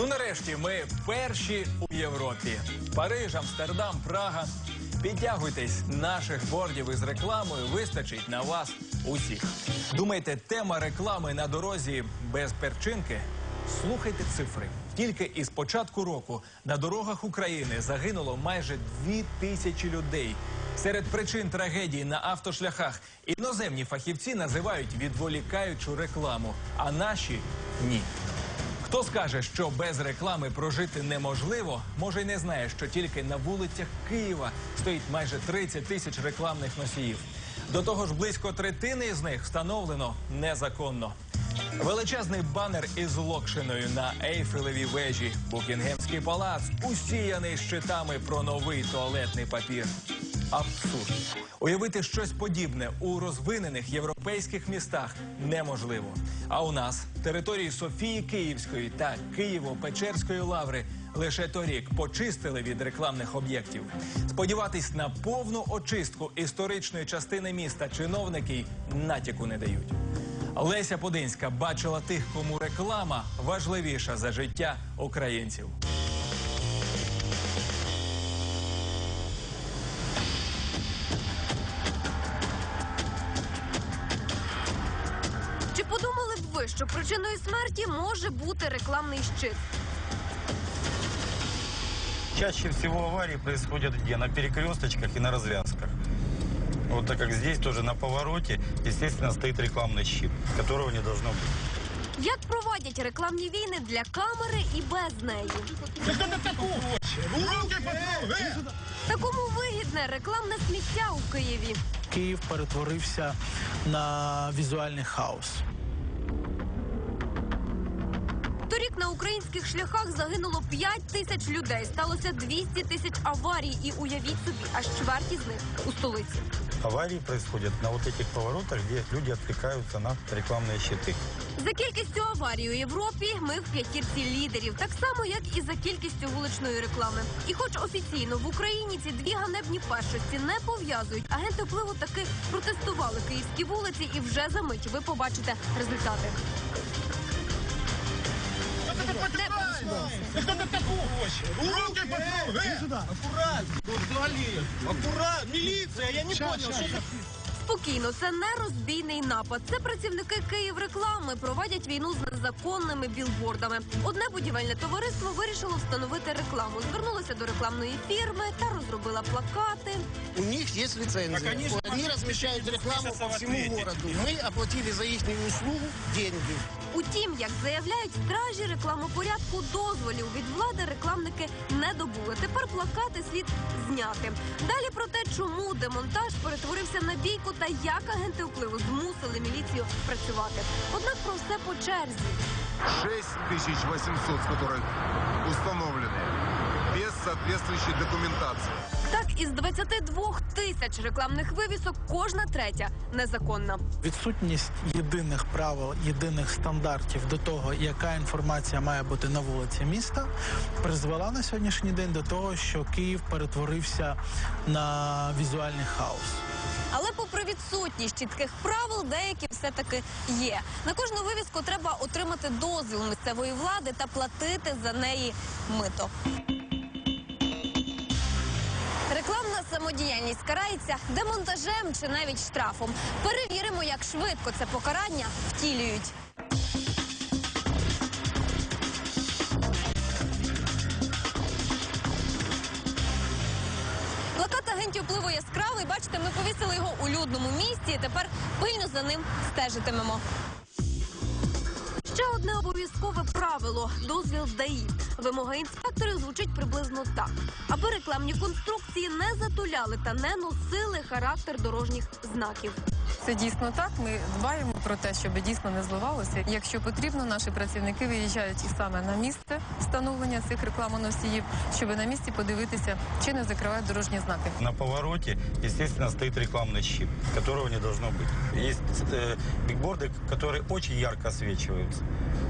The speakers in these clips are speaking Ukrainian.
Ну нарешті ми перші у Європі. Париж, Амстердам, Прага. Підтягуйтесь, наших бордів із рекламою вистачить на вас усіх. Думаєте, тема реклами на дорозі без перчинки? Слухайте цифри. Тільки із початку року на дорогах України загинуло майже дві тисячі людей. Серед причин трагедії на автошляхах іноземні фахівці називають відволікаючу рекламу, а наші ні. Хто скаже, що без реклами прожити неможливо, може й не знає, що тільки на вулицях Києва стоїть майже 30 тисяч рекламних носіїв. До того ж, близько третини з них встановлено незаконно. Величезний банер із локшиною на Ейфелевій вежі, Букінгемський палац, усіяний щитами про новий туалетний папір. Абсурд. Уявити щось подібне у розвинених європейських містах неможливо. А у нас території Софії Київської та Києво-Печерської лаври лише торік почистили від рекламних об'єктів. Сподіватись на повну очистку історичної частини міста чиновники натяку не дають. Леся Подинська бачила тих, кому реклама важливіша за життя українців. Чи подумали б ви, що причиною смерті може бути рекламний щит? Чаще всего аварии происходят где? На перекресточках и на развязках. Вот так как здесь тоже на повороте, естественно, стоит рекламный щит, которого не должно быть. Як проводять рекламні війни для камери і без неї? Такому вигідне рекламне сміття у Києві. Київ перетворився на візуальний хаос. Торік на українських шляхах загинуло 5 тисяч людей. Сталося 200 тисяч аварій. І уявіть собі, аж чверті з них у столиці. Аварии происходят на вот этих поворотах, где люди отвлекаются на рекламные щиты. За кількістю аварій у Європі ми в п'ятірці лідерів, так само як і за кількістю вуличної реклами. І хоч офіційно в Україні ці дві ганебні першості не пов'язують, агенти впливу таки протестували київські вулиці, і вже за мить ви побачите результати. Кто ты такой вообще? Руки потом! Э! Аккуратно! Взагалі! Аккуратно! Міліція! Я не понял, що це? Спокійно, це не розбійний напад. Це працівники Київреклами проводять війну з незаконними білбордами. Одне будівельне товариство вирішило встановити рекламу. Звернулося до рекламної фірми та розробила плакати. У них есть лицензия. Они размещают рекламу по всему городу. Мы оплатили за их услугу деньги. Утім, як заявляють стражі рекламопорядку дозволів від влади рекламники не добули. Тепер плакати слід зняти. Далі про те, чому демонтаж перетворився на бійку та як агенти впливу змусили міліцію працювати. Однак про все по черзі. 6800, с которых установлены, без соответствующей документации. Так, із 22 тисяч рекламних вивісок кожна третя незаконна. Відсутність єдиних правил, єдиних стандартів до того, яка інформація має бути на вулиці міста, призвела на сьогоднішній день до того, що Київ перетворився на візуальний хаос. Але попри відсутність чітких правил, деякі все-таки є. На кожну вивіску треба отримати дозвіл місцевої влади та платити за неї мито. Рекламна самодіяльність карається демонтажем чи навіть штрафом. Перевіримо, як швидко це покарання втілюють. Агентів впливу яскравий. Бачите, ми повісили його у людному місці. і Тепер пильно за ним стежитимемо. Ще одне обов'язкове правило дозвіл ДАІ. Вимога інспекторів звучить приблизно так, аби рекламні конструкції не затуляли та не носили характер дорожніх знаків. Це дійсно так. Ми дбаємо про те, щоб дійсно не зливалося. Якщо потрібно, наші працівники виїжджають і саме на місце встановлення цих рекламоносіїв, щоб на місці подивитися, чи не закривають дорожні знаки. На повороте, естественно, стоит рекламный щит, которого не должно быть. Есть э, бигборды, которые очень ярко освечиваются.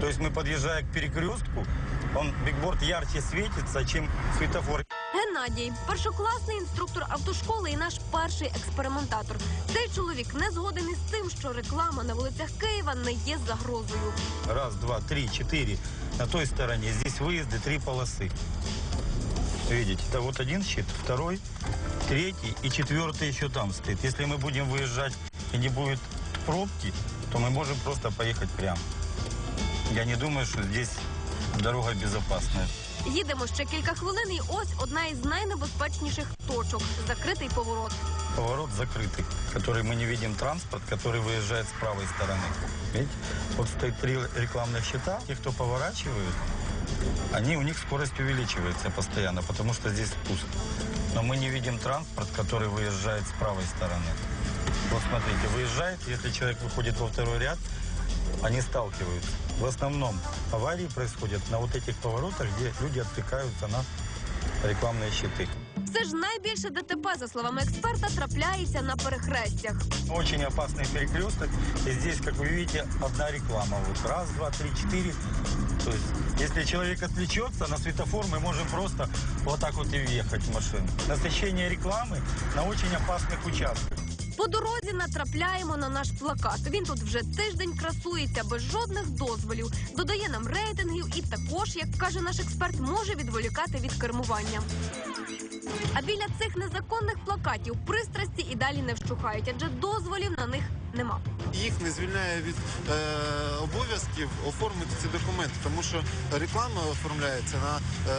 То есть мы, подъезжая к перекрестку, он, бигборд ярче светится, чем светофор. Геннадій, першокласний інструктор автошколи і наш перший експериментатор. Цей чоловік не згоден із тим, що реклама на вулицях Києва не є загрозою. Раз, два, три, четыре. На той стороне здесь выезды, три полосы. Видите, это вот один щит, второй, третий и четвертый еще там стоит. Если мы будем выезжать и не будет пробки, то мы можем просто поехать прямо. Я не думаю, что здесь дорога безопасная. Їдемо ще кілька хвилин, і ось одна із найнебезпечніших точок закритий поворот. Поворот закрытый, который мы не видим транспорт, который выезжает с правой стороны. Видите? Вот стоит три рекламных щита. Те, кто поворачивают, они, у них скорость увеличивается постоянно, потому что здесь спуск. Но мы не видим транспорт, который выезжает с правой стороны. Вот смотрите, выезжает, если человек выходит во второй ряд, они сталкиваются. В основном аварии происходят на вот этих поворотах, где люди отвлекаются на рекламные щиты. Все ж найбільше ДТП, за словами експерта, трапляється на перехрестях. Очень опасный перекресток. И здесь, как вы видите, одна реклама. Вот раз, два, три, четыре. То есть, если человек отвлечется на светофор, мы можем просто вот так вот и въехать в машину. Насыщение рекламы на очень опасных участках. По дорозі натрапляємо на наш плакат. Він тут вже тиждень красується без жодних дозволів, додає нам рейтингів і також, як каже наш експерт, може відволікати від кермування. А біля цих незаконних плакатів пристрасті і далі не вщухають, адже дозволів на них нема. їх не звільняє від е, обов'язків оформити ці документи, тому що реклама оформляється на е,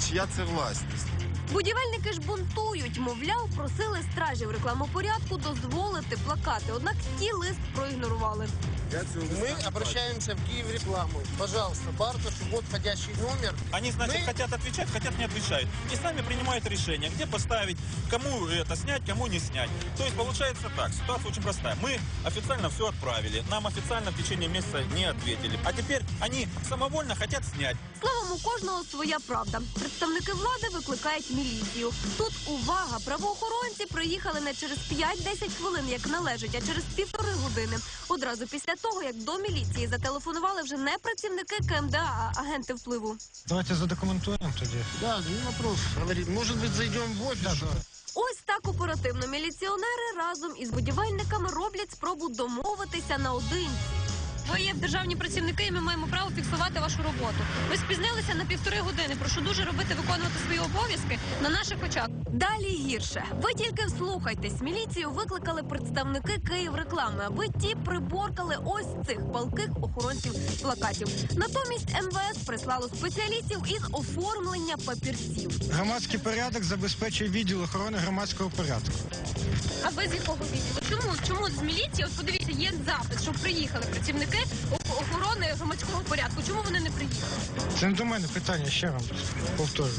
чия це власність. Будівельники ж бунтують, мовляв, просили стражів рекламопорядку дозволити плакати. Однак ті лист проігнорували. Мы обращаемся в Киев рекламу. Пожалуйста, Бартуш, вот входящий номер. Они, значит, Мы- хотят отвечать, хотят не отвечают. И сами принимают решение, где поставить, кому это снять, кому не снять. То есть получается так, ситуация очень простая. Мы официально все отправили, нам официально в течение месяца не ответили. А теперь они самовольно хотят снять. Словом, у кожного своя правда. Представники влади викликають міліцію. Тут увага! Правоохоронці приїхали не через 5-10 хвилин, як належить, а через півтори години. Одразу після того, як до міліції зателефонували вже не працівники КМДА, а агенти впливу. Давайте задокументуємо тоді. Да, не вопрос. Говорит, может быть, зайдем в офис? Ось так оперативно міліціонери разом із будівельниками роблять спробу домовитися наодинці. Ви є державні працівники, і ми маємо право фіксувати вашу роботу. Ви спізнилися на півтори години. Прошу дуже робити виконувати свої обов'язки на наших очах. Далі гірше. Ви тільки вслухайтесь. Міліцію викликали представники Київреклами, аби ті приборкали ось цих палких охоронців плакатів. Натомість МВС прислало спеціалістів із оформлення папірців. Громадський порядок забезпечує відділ охорони громадського порядку. А без якого відділу? Чому чому з міліції? От подивіться, є запит, щоб приїхали працівники охорони громадського порядку. Чому вони не приїхали? Це не до мене питання, ще вам повторюю.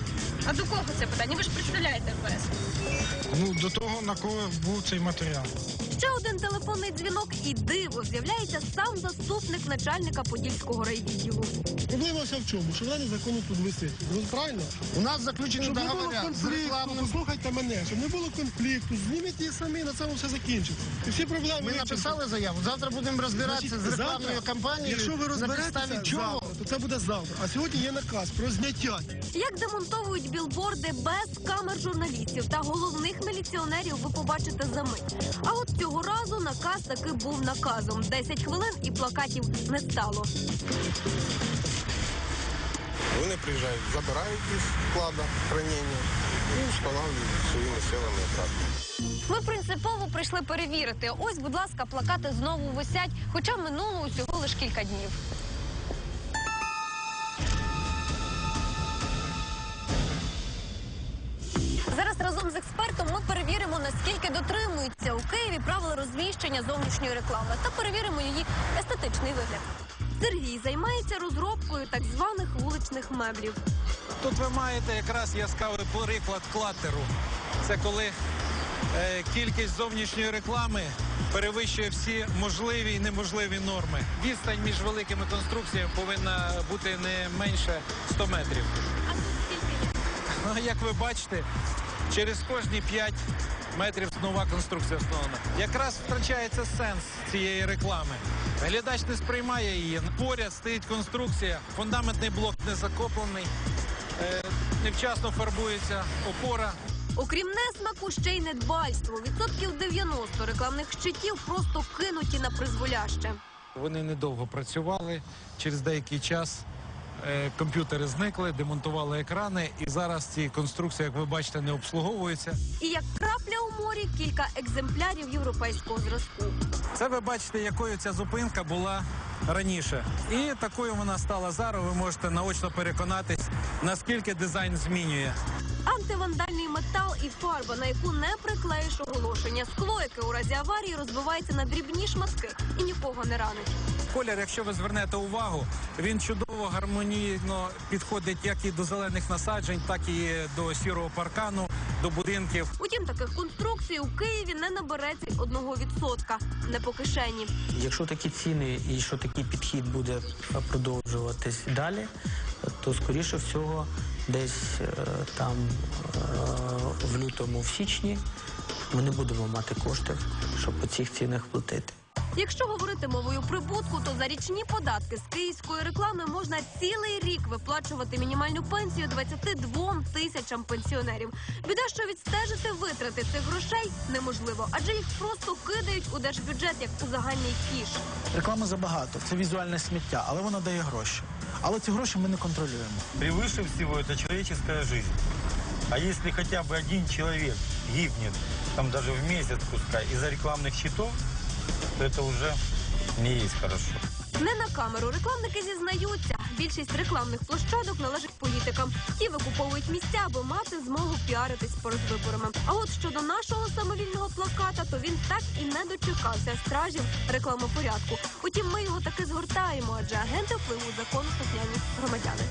А до кого це питання? Ви ж представляєте МВС. Ну, до того, на кого був цей матеріал. Ще один телефонний дзвінок і диво з'являється сам заступник начальника подільського райвідділу. Проблема вся в чому? Що вона незаконно тут висить. Ну, правильно? У нас заключены Щоб не було с конфлікту, рекламным... послухайте мене, щоб не було конфлікту, зніміть її самі, на цьому все закінчиться. І всі проблеми Ми вирішаться. написали заяву. Завтра будемо розбиратися Значить, з рекламною завтра, кампанією. Якщо ви на розберетеся підставі чого? завтра, то це буде завтра. А сьогодні є наказ про зняття. Як демонтовують білборди без камер журналістів та головних міліціонерів, ви побачите за мить. А от цього разу наказ таки був наказом. 10 хвилин і плакатів не стало. Вони приїжджають, забирають їх з склада хранення і встановлюють своїми силами обратно. Ми принципово прийшли перевірити. Ось, будь ласка, плакати знову висять, хоча минуло усього лише кілька днів. Перевіримо, наскільки дотримуються у Києві правил розміщення зовнішньої реклами та перевіримо її естетичний вигляд. Сергій займається розробкою так званих вуличних меблів. Тут ви маєте якраз яскравий приклад клатеру. Це коли е, кількість зовнішньої реклами перевищує всі можливі і неможливі норми. Відстань між великими конструкціями повинна бути не менше 100 метрів. А тут скільки є? Ну, як ви бачите, через кожні 5 метрів нова конструкція встановлена. Якраз втрачається сенс цієї реклами. Глядач не сприймає її. Поряд стоїть конструкція, фундаментний блок не закоплений. е, невчасно фарбується опора. Окрім несмаку, ще й недбальство. Відсотків 90 рекламних щитів просто кинуті на призволяще. Вони недовго працювали. Через деякий час комп'ютери зникли, демонтували екрани, і зараз ці конструкції, як ви бачите, не обслуговуються. І як крапля у морі кілька екземплярів європейського зразку. Це ви бачите, якою ця зупинка була раніше. І такою вона стала зараз. Ви можете наочно переконатись, наскільки дизайн змінює. Антивандальний метал і фарба, на яку не приклеїш оголошення. Скло, яке у разі аварії розбивається на дрібні шматки і нікого не ранить. Колір, якщо ви звернете увагу, він чудово гармонійно підходить як і до зелених насаджень, так і до сірого паркану, до будинків. Утім, таких конструкцій у Києві не набереться одного відсотка. Не по кишені. Якщо такі ціни і що такий підхід буде продовжуватись далі, то скоріше всього, десь е, там е, в лютому, в січні, ми не будемо мати коштів, щоб по цих цінах платити. Якщо говорити мовою прибутку, то за річні податки з київської реклами можна цілий рік виплачувати мінімальну пенсію 22 тисячам пенсіонерів. Біда, що відстежити витрати цих грошей неможливо, адже їх просто кидають у держбюджет як у загальний кіш. Реклами забагато, це візуальне сміття, але воно дає гроші. Але ці гроші ми не контролюємо. Превыше всего это человеческая жизнь. А если хотя бы один человек гибнет, там даже в месяц пускай, из-за рекламных щитов, то это уже не есть хорошо. Не на камеру рекламники зізнаються. Більшість рекламних площадок належить політикам. Ті викуповують місця, аби мати змогу піаритись перед виборами. А от щодо нашого самовільного плаката, то він так і не дочекався стражів рекламопорядку. Утім, ми його таки згортаємо, адже агенти впливу закону слухняні громадяни.